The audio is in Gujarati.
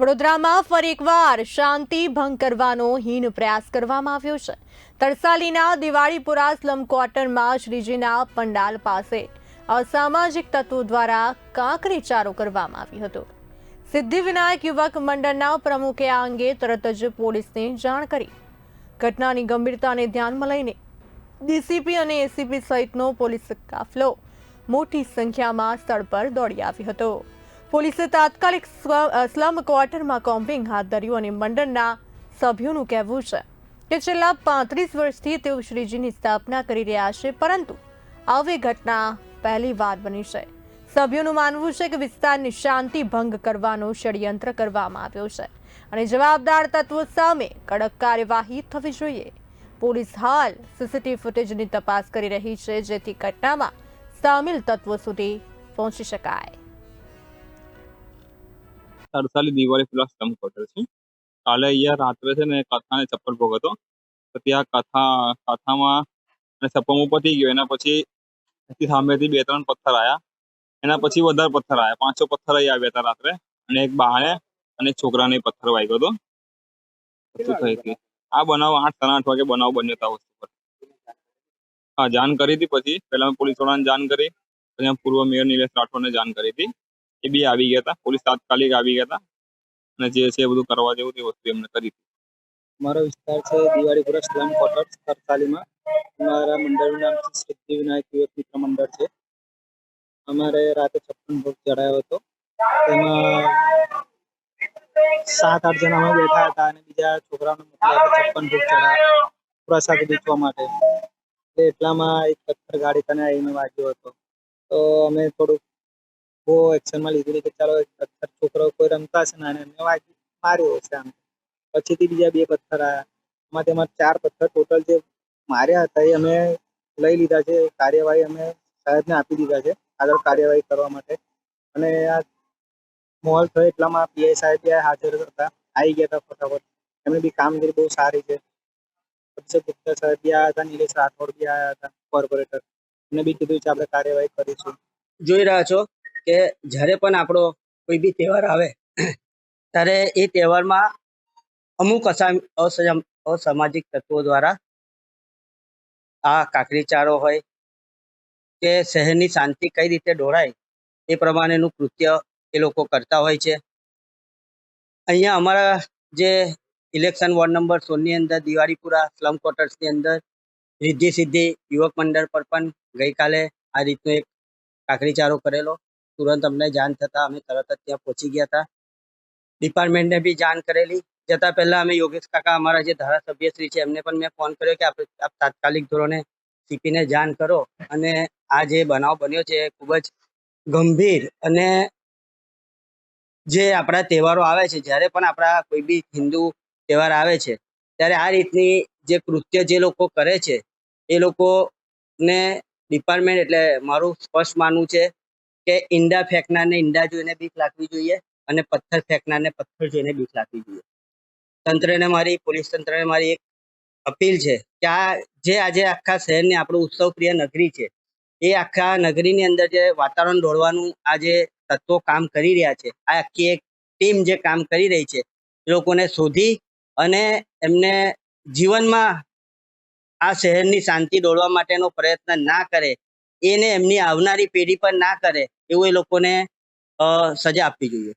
વડોદરામાં ફરી એકવાર શાંતિ ભંગ કરવાનો હીન પ્રયાસ કરવામાં આવ્યો છે. તરસાલીના દિવાળીપુરા સ્લમ ક્વાર્ટરમાં શ્રીજીના પંડાલ પાસે અસામાજિક તત્વો દ્વારા કાંકરીચારો કરવામાં આવ્યો હતો. સિદ્ધિવિનાયક યુવક મંડળના પ્રમુખે આ અંગે તરત જ પોલીસને જાણ કરી. ઘટનાની ગંભીરતાને ધ્યાનમાં લઈને ડીસીપી અને એસીપી સહિતનો પોલીસ કાફલો મોટી સંખ્યામાં સ્થળ પર દોડી આવ્યો હતો. પોલીસે તાત્કાલિક સ્લમ ક્વાર્ટરમાં કોમ્બિંગ હાથ ધર્યું અને મંડળના સભ્યોનું કહેવું છે કે છેલ્લા પાંત્રીસ વર્ષથી તેઓ શ્રીજીની સ્થાપના કરી રહ્યા છે, પરંતુ આવી ઘટના પહેલી વાર બની છે. સભ્યોનું માનવું છે કે વિસ્તારની શાંતિ ભંગ કરવાનો ષડયંત્ર કરવામાં આવ્યો છે અને જવાબદાર તત્વો સામે કડક કાર્યવાહી થવી જોઈએ. પોલીસ હાલ સીસીટીવી ફૂટેજની તપાસ કરી રહી છે, જેથી ઘટનામાં સામેલ તત્વો સુધી પહોંચી શકાય. Tarsali Diwali plus slum quarter છે. કાલે અહીંયા રાત્રે છે ને કથાને ચપ્પલ ભોગ હતો. તો ત્યાં કથા, કથામાં અને સપ્પમો પતી ગયો. એના પછી સામેથી બે ત્રણ પથ્થર આવ્યા એના પછી વધારે પથ્થર આવ્યા પાંચ છ પથ્થર અહીં આવ્યા હતા રાત્રે. અને એક બાણે અને છોકરાને પથ્થર વાગ્યો હતો. આ બનાવ આઠ સાડા આઠ વાગે બનાવ બન્યો હતો વસ્તુ પર. હા, જાણ કરી હતી પછી. પહેલા પોલીસ વાળાને જાણ કરી. પછી પૂર્વ મેયર નિલેશ રાઠોડને જાણ કરી હતી. એ બી આવી ગયા હતા. પોલીસ તાત્કાલિક આવી ગયા હતા. અને જે છે બધું કરવા જેવું તે વસ્તુ એમને કરી હતી. મારો વિસ્તાર છે દિવાળીપુરા સ્લમ ક્વાર્ટર્સ તરસાલીમાં અમારા મંડળનું નામ છે સિદ્ધિ વિનાયક યુવક મિત્ર મંડળ છે. અમારે રાતે છપ્પન ભોગ ચડાયો હતો. તેમાં સાત, આઠ જણા અમે બેઠા હતા અને બીજા છોકરાઓને મોકલ્યા છપ્પન ભોગ ચડાયા પ્રસાદ વેચવા માટે. એટલામાં એક પથ્થર ગાડી તને આવીને વાગ્યો હતો. તો અમે થોડુંક બહુ એક્શનમાં લીધેલી કે ચાલો પથ્થર છોકરો કોઈ રમતા હશે ને, અને વાગી માર્યો હશે આમ. પછીથી બીજા બે પથ્થર આવ્યા એમાં તેમાં ચાર પથ્થર ટોટલ જે માર્યા હતા એ અમે લઈ લીધા છે. કાર્યવાહી અમે સાહેબને આપી દીધા છે, આગળ કાર્યવાહી કરવા માટે. અને આ મોલ થયો એટલામાં પીઆઈ સાહેબ ત્યાં હાજર હતા, આવી ગયા હતા ફટાફટ. એમની બી કામગીરી બહુ સારી છે. અભિષેક ગુપ્તા સાહેબ બી આવ્યા હતા, નિલેશ રાઠોડ બી આવ્યા હતા કોર્પોરેટર એમને બી કીધું છે આપણે કાર્યવાહી કરીશું. જોઈ રહ્યા છો? કે જ્યારે પણ આપણો કોઈ બી તહેવાર આવે, ત્યારે એ તહેવારમાં અમુક અસા- અસયમ અસામાજિક તત્વો દ્વારા આ કાકરીચારો હોય કે શહેરની શાંતિ કઈ રીતે ડોળાય એ પ્રમાણેનું કૃત્ય એ લોકો કરતા હોય છે. અહીંયા અમારા જે ઇલેક્શન વોર્ડ નંબર સોળની અંદર, દિવાળીપુરા સ્લમ ક્વાર્ટર્સની અંદર રિદ્ધિ સિદ્ધિ યુવક મંડળ પર પણ ગઈકાલે આ રીતનો એક કાકરીચારો કરેલો. તુરંત અમને જાણ થતાં અમે તરત જ ત્યાં પહોંચી ગયા હતા. ડિપાર્ટમેન્ટને બી જાણ કરેલી. જતાં પહેલાં અમે યોગેશ કાકા અમારા જે ધારાસભ્ય શ્રી છે, એમને પણ મેં ફોન કર્યો કે આપણે આપ તાત્કાલિક ધોરણે સીપીને જાણ કરો. અને આ જે બનાવ બન્યો છે, એ ખૂબ જ ગંભીર અને જે આપણા તહેવારો આવે છે, જ્યારે પણ આપણા કોઈ બી હિન્દુ તહેવાર આવે છે, ત્યારે આ રીતની જે કૃત્ય જે લોકો કરે છે, એ લોકોને ડિપાર્ટમેન્ટ એટલે મારું સ્પષ્ટ માનવું છે કે ઈંડા ફેંકનારને ઈંડા જોઈને બીક લાગવી જોઈએ અને પથ્થર ફેંકનારને પથ્થર જોઈને બીક લાગવી જોઈએ. તંત્રને મારી, પોલીસ તંત્રને મારી એક અપીલ છે કે આ જે આજે આખા શહેરની આપણું ઉત્સવ પ્રિય નગરી છે, એ આખા નગરીની અંદર જે વાતાવરણ દોડવાનું આ જે તત્વો કામ કરી રહ્યા છે, આ આખી એક ટીમ જે કામ કરી રહી છે, એ લોકોને શોધી અને એમને જીવનમાં આ શહેરની શાંતિ દોડવા માટેનો પ્રયત્ન ના કરે, એને એમની આવનારી પેઢી પર ના કરે એવું એ લોકોને સજા આપવી જોઈએ.